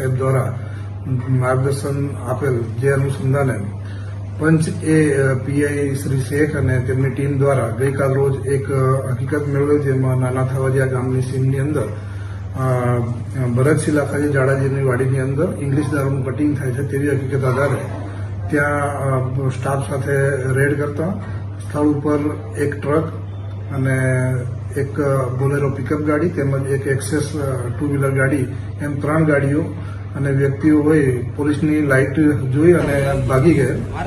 સાહેબ દ્વારા માર્ગદર્શન આપેલ જે અનુસંધાને પંચ એ પીઆઈ શ્રી શેખ અને તેમની ટીમ દ્વારા ગઈકાલ રોજ એક હકીકત મેળવ્યો જેમાં નાના થવાજીયા ગામની સીમની અંદર ભરતસિંહ લાખાજી જાડાજીની વાડીની અંદર ઇંગ્લિશ દારૂનું કટિંગ થાય છે તેવી હકીકત આધારે ત્યાં સ્ટાફ સાથે રેડ કરતા સ્થળ ઉપર એક ટ્રક અને એક બોલેરો પિકઅપ ગાડી તેમજ એક એક્સેસ ટુ વ્હીલર ગાડી, એમ ત્રણ ગાડીઓ અને વ્યક્તિઓ હોય, પોલીસની લાઇટ જોઈ અને ભાગી ગયા.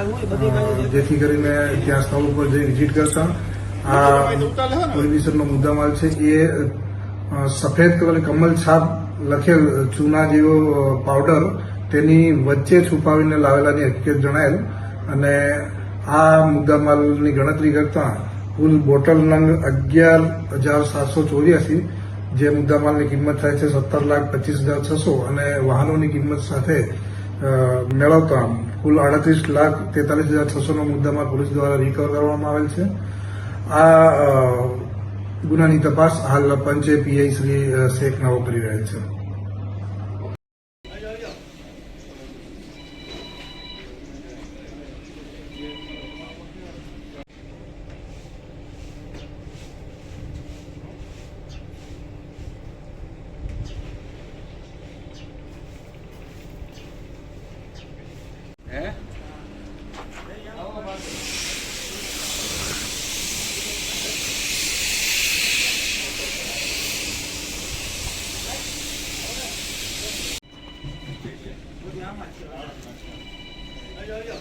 જેથી કરીને ત્યાં સ્થળ ઉપર જઈ વિઝિટ કરતા. આ પ્રોહિબિશનનો મુદ્દામાલ છે એ સફેદ કલર કમલ છાપ લખેલ ચૂના જેવો પાવડર તેની વચ્ચે છુપાવીને લાવેલાની હકીકત જણાયેલ. અને આ મુદ્દામાલની ગણતરી કરતા કુલ બોટલ નંગ અગિયાર હજાર સાતસો ચોર્યાસી, જે મુદ્દામાલની કિંમત થાય છે સત્તર લાખ પચીસ હજાર છસો અને વાહનોની કિંમત સાથે મેળવતા મેળવતા કુલ અડત્રીસ લાખ તેતાલીસ હજાર છસોનો મુદ્દામાલ પોલીસ દ્વારા રિકવર કરવામાં આવેલ છે. આ ગુનાની તપાસ હાલ પંચે પીઆઈ શ્રી શેખ નવો કરી રહ્યા છે. 哎，好，我把这。谢谢，天还了。哎呦呦！